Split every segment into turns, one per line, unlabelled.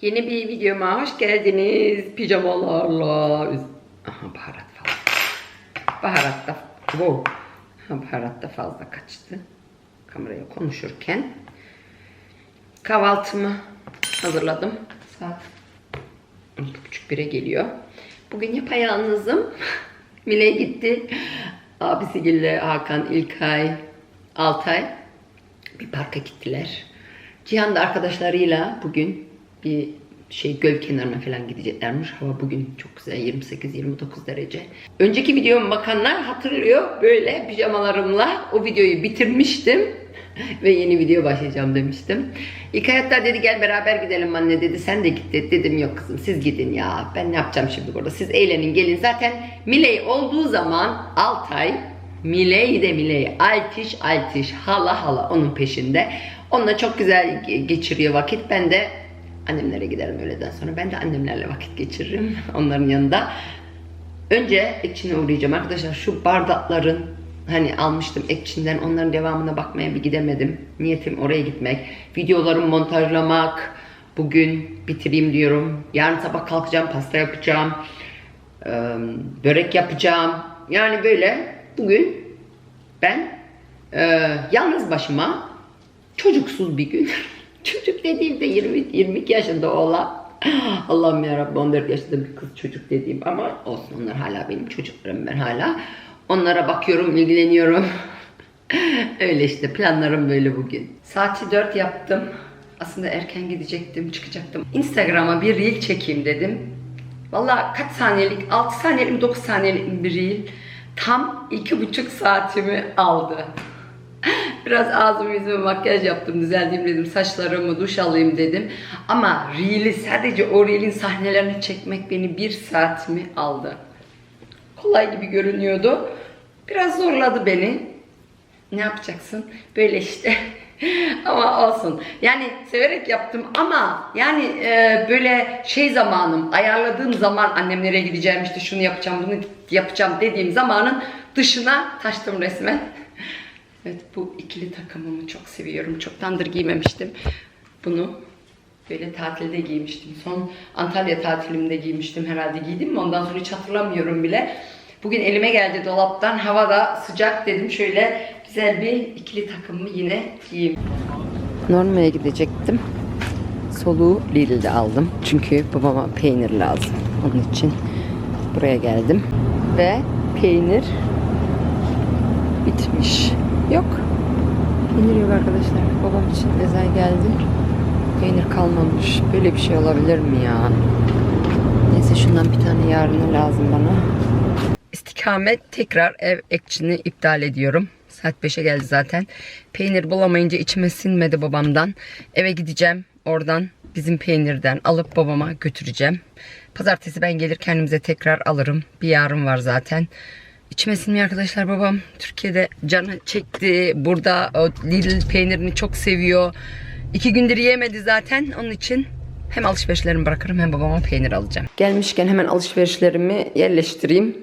Yeni bir videoma hoş geldiniz. Pijamalarla. Aha baharat fazla. Baharat da, wow. Ha, baharat da fazla kaçtı. Kameraya konuşurken. Kahvaltımı hazırladım. Saat 12.30-1'e geliyor. Bugün yapayalnızım. Mile gitti. Abisi Gille, Hakan, İlkay, Altay bir parka gittiler. Cihan da arkadaşlarıyla bugün bir şey göl kenarına falan gideceklermiş. Hava bugün çok güzel 28-29 derece. Önceki videomu bakanlar hatırlıyor. Böyle pijamalarımla o videoyu bitirmiştim. Ve yeni video başlayacağım demiştim. İlk hayatta dedi gel beraber gidelim anne dedi. Sen de git dedi. Dedim yok kızım siz gidin ya. Ben ne yapacağım şimdi burada. Siz eğlenin gelin. Zaten Miley olduğu zaman Altay Miley de Miley. Altiş Altiş. Hala hala onun peşinde. Onunla çok güzel ge- geçiriyor vakit. Ben de annemlere giderim öğleden sonra. Ben de annemlerle vakit geçiririm onların yanında. Önce Ekçin'e uğrayacağım arkadaşlar. Şu bardakların hani almıştım Ekçin'den onların devamına bakmaya bir gidemedim. Niyetim oraya gitmek. Videolarımı montajlamak. Bugün bitireyim diyorum. Yarın sabah kalkacağım pasta yapacağım. Börek yapacağım. Yani böyle bugün ben e, yalnız başıma çocuksuz bir gün. Çocuk dediğimde 20 22 yaşında olan Allah'ım yarabbim 14 yaşında bir kız çocuk dediğim ama olsun onlar hala benim çocuklarım ben hala. Onlara bakıyorum, ilgileniyorum. Öyle işte planlarım böyle bugün. Saati 4 yaptım. Aslında erken gidecektim, çıkacaktım. Instagram'a bir reel çekeyim dedim. Valla kaç saniyelik, 6 saniyelik mi 9 saniyelik bir reel. Tam 2,5 saatimi aldı. Biraz ağzımı yüzüme makyaj yaptım, düzelteyim dedim. Saçlarımı duş alayım dedim. Ama Reel'i sadece o Reel'in sahnelerini çekmek beni bir saatimi aldı. Kolay gibi görünüyordu. Biraz zorladı beni. Ne yapacaksın? Böyle işte. ama olsun. Yani severek yaptım ama yani e, böyle şey zamanım, ayarladığım zaman annemlere gideceğim işte şunu yapacağım, bunu yapacağım dediğim zamanın dışına taştım resmen. Evet bu ikili takımımı çok seviyorum. Çoktandır giymemiştim. Bunu böyle tatilde giymiştim. Son Antalya tatilimde giymiştim herhalde. Giydim mi ondan sonra hiç hatırlamıyorum bile. Bugün elime geldi dolaptan. Hava da sıcak dedim. Şöyle güzel bir ikili takımımı yine giyeyim. Norma'ya gidecektim. Soluğu Lidl'de aldım. Çünkü babama peynir lazım. Onun için buraya geldim. Ve peynir bitmiş. Yok. Peynir yok arkadaşlar. Babam için özel geldim. Peynir kalmamış. Böyle bir şey olabilir mi ya? Neyse şundan bir tane yarına lazım bana. İstikamet tekrar ev ekçini iptal ediyorum. Saat 5'e geldi zaten. Peynir bulamayınca içime sinmedi babamdan. Eve gideceğim. Oradan bizim peynirden alıp babama götüreceğim. Pazartesi ben gelir kendimize tekrar alırım. Bir yarın var zaten. İçime sinmiyor arkadaşlar babam. Türkiye'de canı çekti. Burada o Lidl peynirini çok seviyor. İki gündür yemedi zaten. Onun için hem alışverişlerimi bırakırım hem babama peynir alacağım. Gelmişken hemen alışverişlerimi yerleştireyim.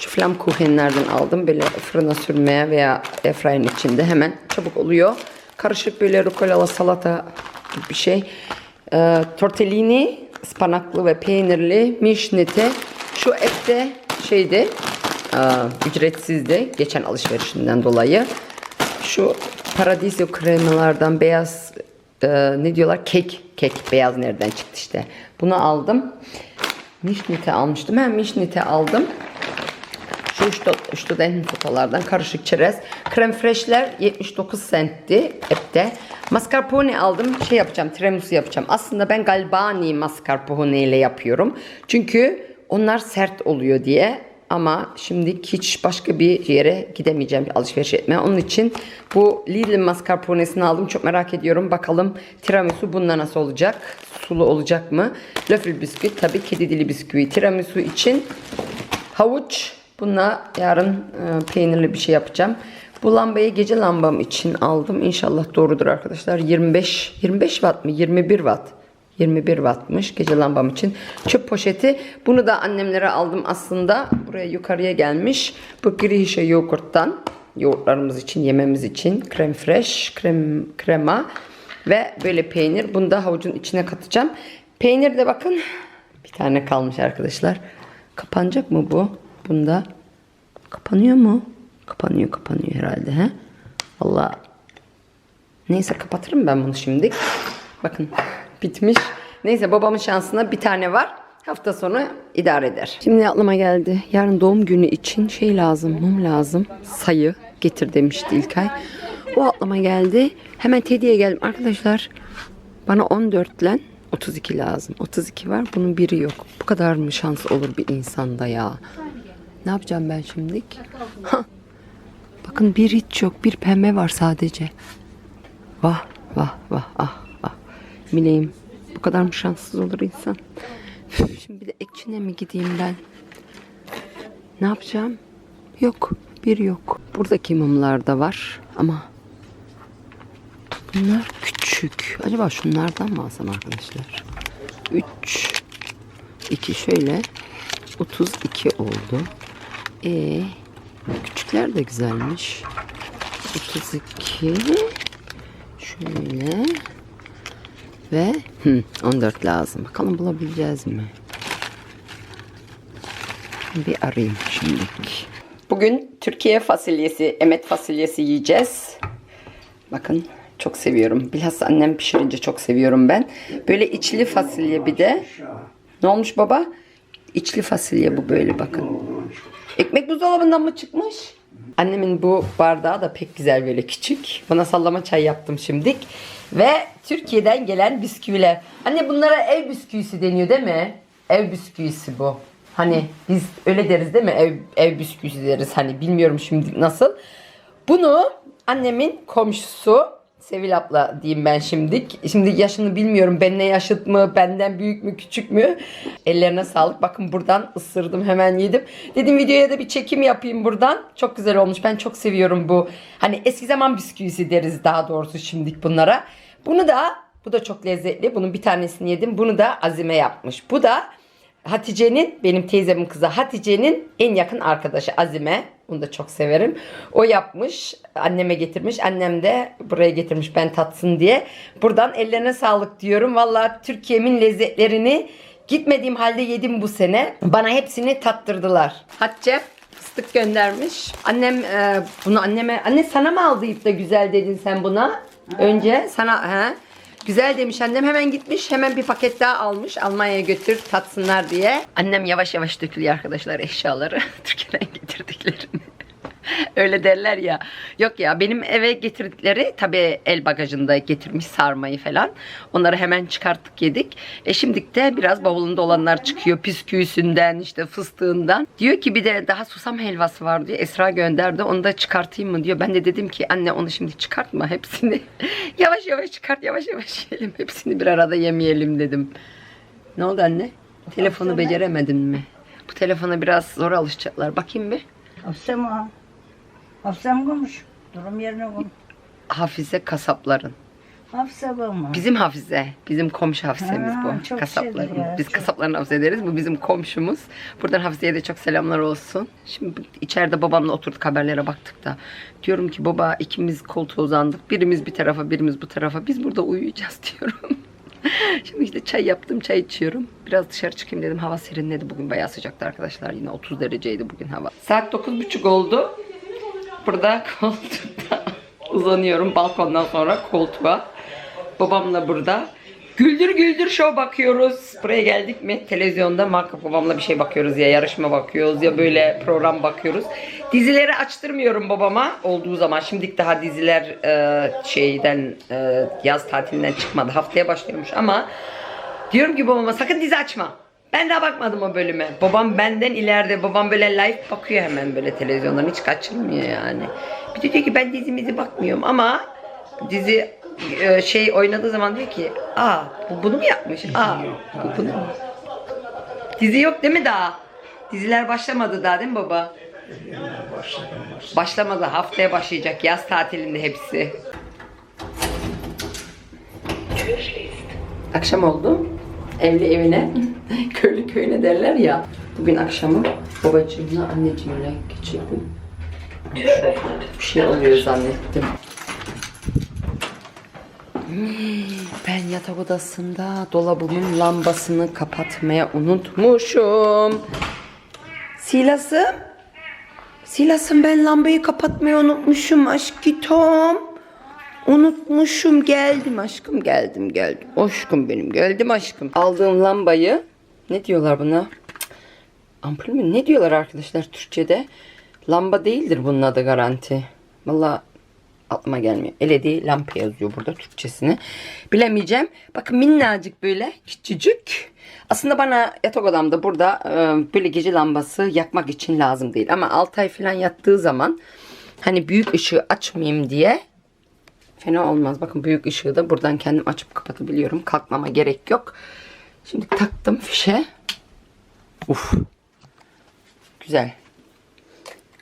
Şu flamkuchenlerden aldım. Böyle fırına sürmeye veya airfryer'ın içinde hemen çabuk oluyor. Karışık böyle rukolalı salata gibi bir şey. Ee, tortellini, ıspanaklı ve peynirli mişnete. Şu ette şeydi, ücretsizdi geçen alışverişinden dolayı. Şu paradiso kremalardan beyaz e, ne diyorlar kek kek beyaz nereden çıktı işte. Bunu aldım. Mişnite almıştım. Hem mişnite aldım. Şu studenten karışık çerez. Krem freshler 79 centti hepte. Mascarpone aldım. Şey yapacağım, tiramisu yapacağım. Aslında ben Galbani mascarpone ile yapıyorum. Çünkü onlar sert oluyor diye. Ama şimdi hiç başka bir yere gidemeyeceğim alışveriş etmeye. Onun için bu Lidl mascarponesini aldım. Çok merak ediyorum. Bakalım tiramisu bundan nasıl olacak? Sulu olacak mı? Löffel bisküvi tabii kedi dili bisküvi. Tiramisu için havuç. Bununla yarın e, peynirli bir şey yapacağım. Bu lambayı gece lambam için aldım. İnşallah doğrudur arkadaşlar. 25 25 watt mı? 21 watt. 21 wattmış gece lambam için. Çöp poşeti. Bunu da annemlere aldım aslında. Buraya yukarıya gelmiş. Bu Grihişe yoğurttan. Yoğurtlarımız için, yememiz için. Krem fresh, krem, krema ve böyle peynir. Bunu da havucun içine katacağım. Peynir de bakın. Bir tane kalmış arkadaşlar. Kapanacak mı bu? Bunda. Kapanıyor mu? Kapanıyor kapanıyor herhalde. He? Allah. Neyse kapatırım ben bunu şimdi. Bakın bitmiş. Neyse babamın şansına bir tane var. Hafta sonu idare eder. Şimdi aklıma geldi. Yarın doğum günü için şey lazım, mum lazım. Sayı getir demişti İlkay. O aklıma geldi. Hemen Teddy'ye geldim. Arkadaşlar bana 14 ile 32 lazım. 32 var bunun biri yok. Bu kadar mı şans olur bir insanda ya? Ne yapacağım ben şimdi? Hah. Bakın bir hiç yok. Bir pembe var sadece. Vah vah vah ah Mileyim. Bu kadar mı şanssız olur insan? Şimdi bir de ekçine mi gideyim ben? Ne yapacağım? Yok. Bir yok. Buradaki mumlar da var ama bunlar küçük. Acaba şunlardan mı alsam arkadaşlar? 3 2 şöyle 32 oldu. E küçükler de güzelmiş. 32 şöyle ve hı, 14 lazım. Bakalım bulabileceğiz mi? Bir arayayım şimdilik. Bugün Türkiye fasulyesi, emet fasulyesi yiyeceğiz. Bakın çok seviyorum. Bilhassa annem pişirince çok seviyorum ben. Böyle içli fasulye bir de. Ne olmuş baba? İçli fasulye bu böyle bakın. Ekmek buzdolabından mı çıkmış? Annemin bu bardağı da pek güzel böyle küçük. Buna sallama çay yaptım şimdik. Ve Türkiye'den gelen bisküviler. Anne bunlara ev bisküvisi deniyor değil mi? Ev bisküvisi bu. Hani biz öyle deriz değil mi? Ev, ev bisküvisi deriz. Hani bilmiyorum şimdi nasıl. Bunu annemin komşusu Sevil abla diyeyim ben şimdik. Şimdi yaşını bilmiyorum. Benimle yaşıt mı, benden büyük mü, küçük mü? Ellerine sağlık. Bakın buradan ısırdım hemen yedim. Dedim videoya da bir çekim yapayım buradan. Çok güzel olmuş. Ben çok seviyorum bu. Hani eski zaman bisküvisi deriz daha doğrusu şimdik bunlara. Bunu da bu da çok lezzetli. Bunun bir tanesini yedim. Bunu da Azime yapmış. Bu da Hatice'nin benim teyzemin kızı Hatice'nin en yakın arkadaşı Azime. Bunu da çok severim. O yapmış. Anneme getirmiş. Annem de buraya getirmiş ben tatsın diye. Buradan ellerine sağlık diyorum. Valla Türkiye'min lezzetlerini gitmediğim halde yedim bu sene. Bana hepsini tattırdılar. Hatice fıstık göndermiş. Annem e, bunu anneme anne sana mı aldıyıp da güzel dedin sen buna? Önce sana he. Güzel demiş annem hemen gitmiş hemen bir paket daha almış Almanya'ya götür tatsınlar diye. Annem yavaş yavaş dökülüyor arkadaşlar eşyaları Türkiye'den getirdiklerini. Öyle derler ya. Yok ya benim eve getirdikleri tabii el bagajında getirmiş sarmayı falan. Onları hemen çıkarttık yedik. E şimdilik de biraz bavulunda olanlar çıkıyor. Pisküvisinden işte fıstığından. Diyor ki bir de daha susam helvası var diyor. Esra gönderdi onu da çıkartayım mı diyor. Ben de dedim ki anne onu şimdi çıkartma hepsini. yavaş yavaş çıkart yavaş yavaş yiyelim. Hepsini bir arada yemeyelim dedim. Ne oldu anne? Telefonu beceremedin mi? Bu telefona biraz zor alışacaklar. Bakayım bir.
Hafsa mı konuş? Durum yerine konuş.
Hafize kasapların.
Hafsa bu mu?
Bizim Hafize, bizim komşu Hafize'miz
Ha,
bu.
çok
Kasapların.
şeydir ya,
Biz
çok.
kasapların Hafize deriz. Bu bizim komşumuz. Buradan Hafize'ye de çok selamlar olsun. Şimdi içeride babamla oturduk haberlere baktık da. Diyorum ki baba ikimiz koltuğa uzandık. Birimiz bir tarafa, birimiz bu tarafa. Biz burada uyuyacağız diyorum. Şimdi işte çay yaptım, çay içiyorum. Biraz dışarı çıkayım dedim. Hava serinledi. Bugün bayağı sıcaktı arkadaşlar. Yine 30 dereceydi bugün hava. Saat 9.30 oldu. Burada koltukta uzanıyorum balkondan sonra koltuğa. Babamla burada. Güldür güldür show bakıyoruz. Buraya geldik mi televizyonda Marka babamla bir şey bakıyoruz ya yarışma bakıyoruz ya böyle program bakıyoruz. Dizileri açtırmıyorum babama olduğu zaman. Şimdilik daha diziler e, şeyden e, yaz tatilinden çıkmadı. Haftaya başlıyormuş ama diyorum ki babama sakın dizi açma. Ben daha bakmadım o bölüme. Babam benden ileride. Babam böyle live bakıyor hemen böyle televizyondan. Hiç kaçırmıyor yani. Bir de diyor ki ben dizimizi bakmıyorum ama dizi e, şey oynadığı zaman diyor ki aa bu bunu mu yapmış? Aa bu bunu mu? Dizi yok değil mi daha? Diziler başlamadı daha değil mi baba? Başlamadı. Haftaya başlayacak. Yaz tatilinde hepsi. Akşam oldu. Evli evine, köylü köyüne derler ya. Bugün akşamı babacığımla anneciğimle geçirdim. Bir şey oluyor zannettim. Ben yatak odasında dolabımın lambasını kapatmaya unutmuşum. Silas'ım. Silas'ım ben lambayı kapatmayı unutmuşum aşkitom. Unutmuşum geldim aşkım geldim geldim. Aşkım benim geldim aşkım. Aldığım lambayı ne diyorlar buna? Ampul mü? Ne diyorlar arkadaşlar Türkçe'de? Lamba değildir bunun adı garanti. Valla aklıma gelmiyor. LED lampa yazıyor burada Türkçesini. Bilemeyeceğim. Bakın minnacık böyle küçücük. Aslında bana yatak odamda burada e, böyle gece lambası yakmak için lazım değil. Ama 6 ay falan yattığı zaman hani büyük ışığı açmayayım diye fena olmaz. Bakın büyük ışığı da buradan kendim açıp kapatabiliyorum. Kalkmama gerek yok. Şimdi taktım fişe. Uf. Güzel.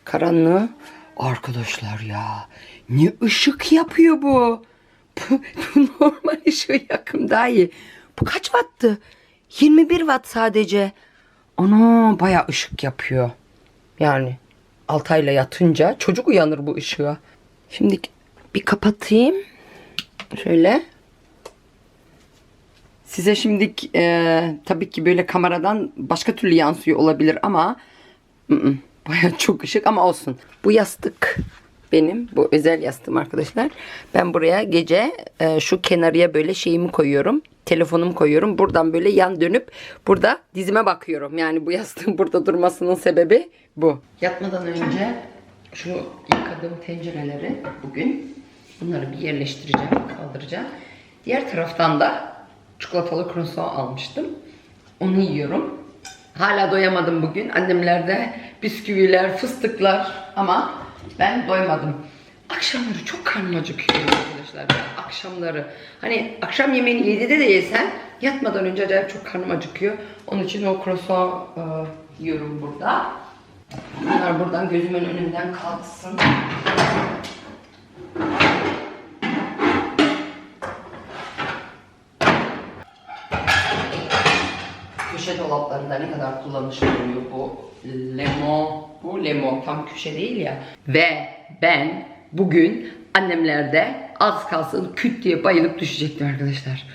Karanlığı. Arkadaşlar ya. Ne ışık yapıyor bu. Bu, normal ışığı yakım daha iyi. Bu kaç wattı? 21 watt sadece. Ana baya ışık yapıyor. Yani Altay'la yatınca çocuk uyanır bu ışığa. Şimdi bir kapatayım. Şöyle. Size şimdi e, tabii ki böyle kameradan başka türlü yansıyor olabilir ama baya çok ışık ama olsun. Bu yastık benim. Bu özel yastığım arkadaşlar. Ben buraya gece e, şu kenarıya böyle şeyimi koyuyorum. Telefonumu koyuyorum. Buradan böyle yan dönüp burada dizime bakıyorum. Yani bu yastığın burada durmasının sebebi bu. Yatmadan önce şu yıkadığım tencereleri bugün bunları bir yerleştireceğim, kaldıracağım. Diğer taraftan da çikolatalı croissant almıştım. Onu yiyorum. Hala doyamadım bugün. Annemlerde bisküviler, fıstıklar ama ben doymadım. Akşamları çok karnım acıkıyor arkadaşlar. Akşamları hani akşam yemeğini 7'de de yesem yatmadan önce acayip çok karnım acıkıyor. Onun için o croissant e, yiyorum burada. Bunlar buradan gözümün önünden kalksın. Köşe dolaplarında ne kadar kullanışlı oluyor bu lemon. Bu lemon tam köşe değil ya. Ve ben bugün annemlerde az kalsın küt diye bayılıp düşecektim arkadaşlar.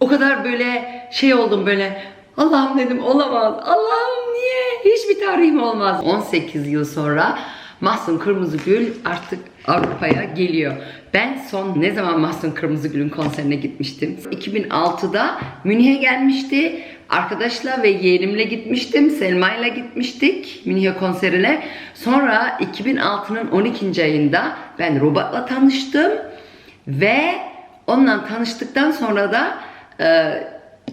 O kadar böyle şey oldum böyle Allah'ım dedim olamaz. Allah'ım niye? Hiçbir tarihim olmaz. 18 yıl sonra Mahsun Kırmızıgül artık Avrupa'ya geliyor. Ben son ne zaman Mahsun Kırmızıgül'ün konserine gitmiştim? 2006'da Münih'e gelmişti. Arkadaşla ve yeğenimle gitmiştim. Selma'yla gitmiştik Münih'e konserine. Sonra 2006'nın 12. ayında ben Robot'la tanıştım. Ve onunla tanıştıktan sonra da e,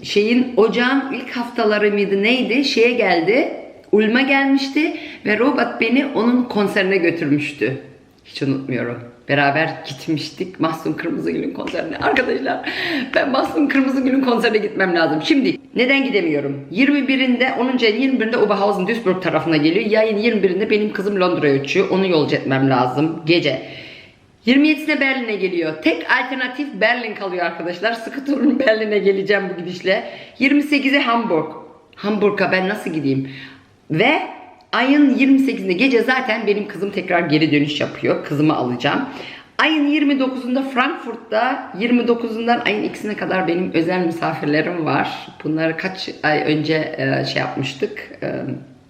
şeyin ocağın ilk haftaları mıydı neydi şeye geldi. Ulm'a gelmişti ve Robot beni onun konserine götürmüştü. Hiç unutmuyorum. Beraber gitmiştik Mahsun Kırmızıgül'ün konserine. Arkadaşlar ben Mahsun Kırmızıgül'ün konserine gitmem lazım. Şimdi neden gidemiyorum? 21'inde 10. ayın 21'inde Oberhausen Duisburg tarafına geliyor. Yayın 21'inde benim kızım Londra'ya uçuyor. Onu yolcu etmem lazım gece. 27'sinde Berlin'e geliyor. Tek alternatif Berlin kalıyor arkadaşlar. Sıkı turun Berlin'e geleceğim bu gidişle. 28'i Hamburg. Hamburg'a ben nasıl gideyim? Ve ayın 28'inde gece zaten benim kızım tekrar geri dönüş yapıyor. Kızımı alacağım. Ayın 29'unda Frankfurt'ta 29'undan ayın ikisine kadar benim özel misafirlerim var. Bunları kaç ay önce e, şey yapmıştık. e,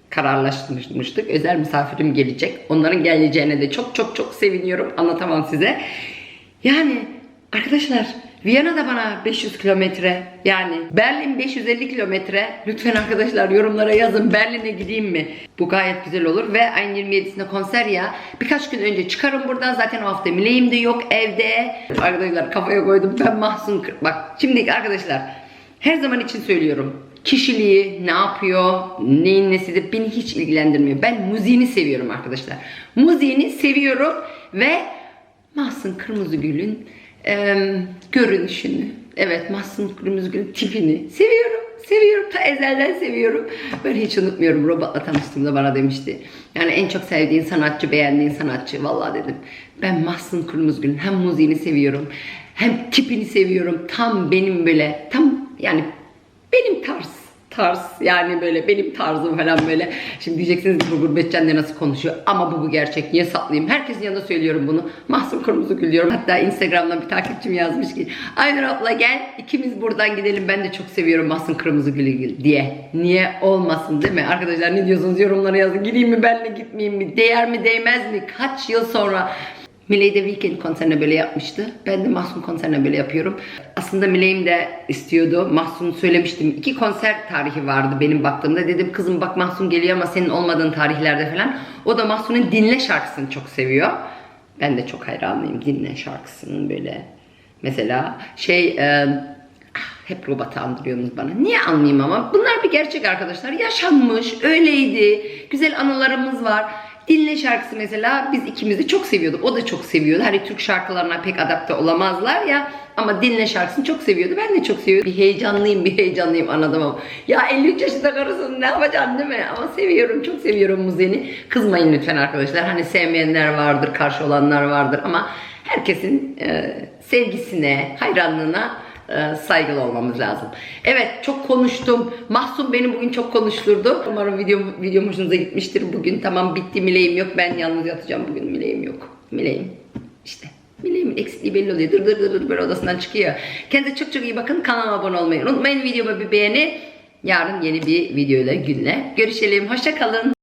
kararlaştırmıştık. Özel misafirim gelecek. Onların geleceğine de çok çok çok seviniyorum. Anlatamam size. Yani arkadaşlar Viyana da bana 500 kilometre yani Berlin 550 kilometre. Lütfen arkadaşlar yorumlara yazın Berlin'e gideyim mi? Bu gayet güzel olur ve ayın 27'sinde konser ya. Birkaç gün önce çıkarım buradan zaten o hafta Mileyim de yok evde. Arkadaşlar kafaya koydum ben mahzun. kır- Bak şimdi arkadaşlar her zaman için söylüyorum. Kişiliği, ne yapıyor, neyin nesidir beni hiç ilgilendirmiyor. Ben müziğini seviyorum arkadaşlar. Müziğini seviyorum ve Mahsun Kırmızıgül'ün eee görünüşünü, evet Mahsun Kırmızıgül'ün tipini seviyorum. Seviyorum. Ta ezelden seviyorum. Böyle hiç unutmuyorum. Robot'la tanıştığımda bana demişti. Yani en çok sevdiğin sanatçı, beğendiğin sanatçı. Vallahi dedim. Ben Mahsun Kırmızıgül'ün hem müziğini seviyorum. Hem tipini seviyorum. Tam benim böyle tam yani benim tarz. Tarz yani böyle benim tarzım falan böyle. Şimdi diyeceksiniz bu gurbetçenle nasıl konuşuyor ama bu bu gerçek niye saklayayım? Herkesin yanında söylüyorum bunu. Mahsun Kırmızıgül diyorum. Hatta Instagram'dan bir takipçim yazmış ki Aynur abla gel ikimiz buradan gidelim ben de çok seviyorum Mahsun Kırmızıgül'ü diye. Niye olmasın değil mi? Arkadaşlar ne diyorsunuz yorumlara yazın. Gideyim mi benle gitmeyeyim mi? Değer mi değmez mi? Kaç yıl sonra Miley de Weekend konserine böyle yapmıştı. Ben de Mahsun konserine böyle yapıyorum. Aslında Miley'im de istiyordu. Mahsun söylemiştim. İki konser tarihi vardı benim baktığımda. Dedim kızım bak Mahsun geliyor ama senin olmadığın tarihlerde falan. O da Mahsun'un Dinle şarkısını çok seviyor. Ben de çok hayranıyım Dinle şarkısının böyle. Mesela şey... e, hep robotu andırıyorsunuz bana. Niye anlayayım ama? Bunlar bir gerçek arkadaşlar. Yaşanmış, öyleydi. Güzel anılarımız var. Dinle şarkısı mesela biz ikimiz de çok seviyorduk. O da çok seviyordu. Hani Türk şarkılarına pek adapte olamazlar ya. Ama Dinle şarkısını çok seviyordu. Ben de çok seviyordum. Bir heyecanlıyım, bir heyecanlıyım anladım ama. Ya 53 yaşında karısın ne yapacaksın değil mi? Ama seviyorum, çok seviyorum Muzen'i. Kızmayın lütfen arkadaşlar. Hani sevmeyenler vardır, karşı olanlar vardır ama herkesin e, sevgisine, hayranlığına e, saygılı olmamız lazım. Evet çok konuştum. Mahsun beni bugün çok konuşturdu. Umarım videom, videom hoşunuza gitmiştir. Bugün tamam bitti Mileyim yok. Ben yalnız yatacağım bugün Mileyim yok. Mileyim işte. Mileyim'in eksikliği belli oluyor. Dır dır dır dır böyle odasından çıkıyor. Kendinize çok çok iyi bakın. Kanalıma abone olmayı unutmayın. Videoma bir beğeni. Yarın yeni bir videoyla günle görüşelim. Hoşça kalın.